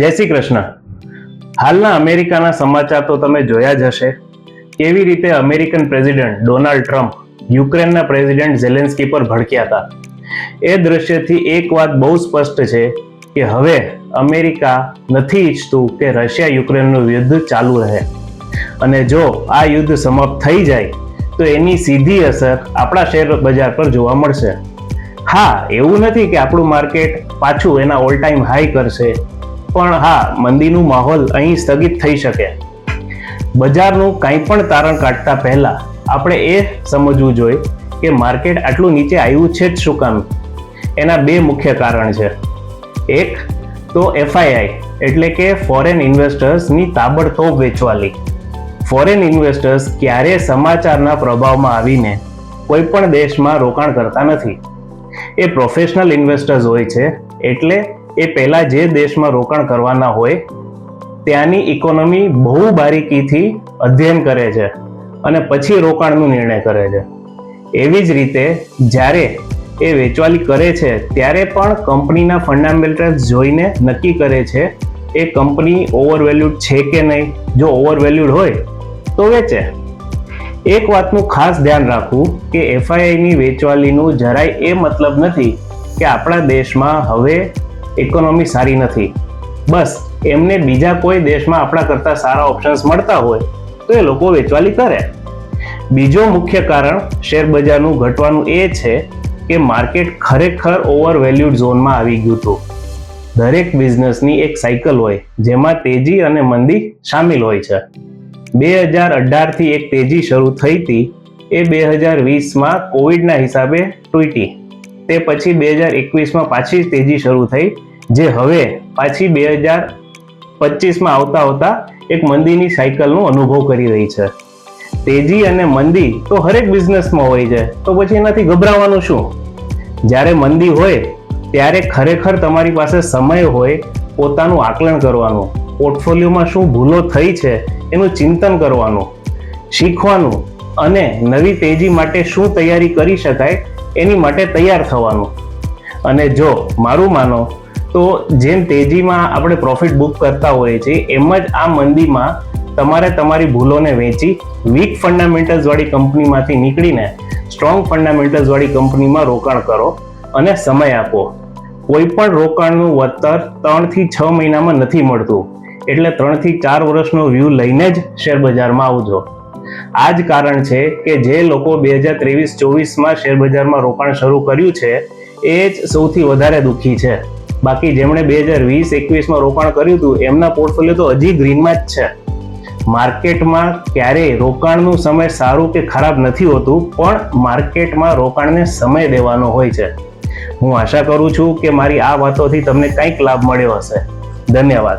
જય શ્રી કૃષ્ણ. હાલના અમેરિકાના સમાચાર તો તમે જોયા જ હશે. કેવી રીતે અમેરિકન પ્રેસિડેન્ટ ડોનાલ્ડ ટ્રમ્પ યુક્રેનના પ્રેસિડેન્ટ ઝેલેન્સ્કી પર ભડક્યા હતા? એ દ્રશ્યથી એક વાત બહુ સ્પષ્ટ છે કે હવે અમેરિકા નથી ઈચ્છતું કે રશિયા યુક્રેનનું યુદ્ધ ચાલુ રહે. અને જો આ યુદ્ધ સમાપ્ત થઈ જાય, તો એની સીધી અસર આપણા શેર બજાર પર જોવા મળશે. હા, એવું નથી કે આપણું માર્કેટ પાછું એના ઓલ ટાઈમ હાઈ કરશે. પણ હા, મંદીનું માહોલ અહીં સ્થગિત થઈ શકે. બજારનું કંઈ પણ તારણ કાઢતા પહેલા આપણે એ સમજવું જોઈએ કે માર્કેટ આટલું નીચે આવ્યું છે જ શું કામ? એના બે મુખ્ય કારણ છે. એક, તો એફઆઈઆઈ એટલે કે ફોરેન ઇન્વેસ્ટર્સની તાબડતોબ વેચવાલી. ફોરેન ઇન્વેસ્ટર્સ ક્યારે સમાચારના પ્રભાવમાં આવીને કોઈ પણ દેશમાં રોકાણ કરતા નથી. એ પ્રોફેશનલ ઇન્વેસ્ટર્સ હોય છે, એટલે એ પહેલાં જે દેશમાં રોકાણ કરવાના હોય, ત્યાંની ઇકોનોમી બહુ બારીકીથી અધ્યયન કરે છે અને પછી રોકાણનો નિર્ણય કરે છે. એવી જ રીતે જ્યારે એ વેચવાલી કરે છે, ત્યારે પણ કંપનીના ફંડામેન્ટલ્સ જોઈને નક્કી કરે છે, એ કંપની ઓવરવેલ્યુડ છે કે નહીં? જો ઓવરવેલ્યુડ હોય, તો વેચે. એક વાતનું ખાસ ધ્યાન રાખવું કે એફઆઈઆઈની વેચવાલીનું જરાય એ મતલબ નથી કે આપણા દેશમાં હવે ઇકોનોમી સારી નથી. બસ, એમને બીજા કોઈ દેશમાં આપણા કરતાં સારા ઓપ્શન્સ મળતા હોય, તો એ લોકો વેચવાલી કરે. બીજો મુખ્ય કારણ શેર બજારનું ઘટવાનું એ છે કે માર્કેટ ખરેખર ઓવર વેલ્યુડ ઝોનમાં આવી ગયું હતું. દરેક બિઝનેસની એક સાયકલ હોય, જેમાં તેજી અને મંદી સામેલ હોય છે. બે હજાર અઢારથી એક તેજી શરૂ થઈ હતી, એ બે હજાર વીસમાં કોવિડના હિસાબે તૂટી. તે પછી બે હજાર એકવીસમાં પાછી તેજી શરૂ થઈ જે હવે પાછી બે હજાર પચીસમાં આવતા આવતા એક મંદીની સાયકલનો અનુભવ કરી રહી છે. તેજી અને મંદી તો હરેક બિઝનેસમાં હોય છે, તો પછી એનાથી ગભરાવાનું શું? જ્યારે મંદી હોય, ત્યારે ખરેખર તમારી પાસે સમય હોય પોતાનું આકલન કરવાનું, પોર્ટફોલિયોમાં શું ભૂલો થઈ છે એનું ચિંતન કરવાનું, શીખવાનું અને નવી તેજી માટે શું તૈયારી કરી શકાય એની માટે તૈયાર થવાનું. અને જો મારું માનો તો જેમ તેજીમાં આપણે પ્રોફિટ બુક કરતા હોઈએ છીએ, એમ જ આ મંદીમાં તમારે તમારી ભૂલોને વેચી વીક ફંડામેન્ટલ્સ વાળી કંપનીમાંથી નીકળીને સ્ટ્રોંગ ફંડામેન્ટલ્સ વાળી કંપનીમાં રોકાણ કરો અને સમય આપો. કોઈ પણ રોકાણનું વળતર ત્રણથી છ મહિનામાં નથી મળતું. એટલે ત્રણથી ચાર વર્ષનો વ્યૂ લઈને જ શેરબજારમાં આવજો. આ જ કારણ છે કે જે લોકો બે હજાર ત્રેવીસ ચોવીસમાં શેરબજારમાં રોકાણ શરૂ કર્યું છે, એ જ સૌથી વધારે દુઃખી છે. બાકી જેમણે બે હજાર વીસ, એકવીસમાં રોકાણ કર્યું હતું, એમના પોર્ટફોલિયો તો હજી ગ્રીનમાં જ છે. માર્કેટમાં ક્યારેય રોકાણનું સમય સારું કે ખરાબ નથી હોતું, પણ માર્કેટમાં રોકાણને સમય દેવાનો હોય છે. હું આશા કરું છું કે મારી આ વાતોથી તમને કંઈક લાભ મળ્યો હશે. ધન્યવાદ.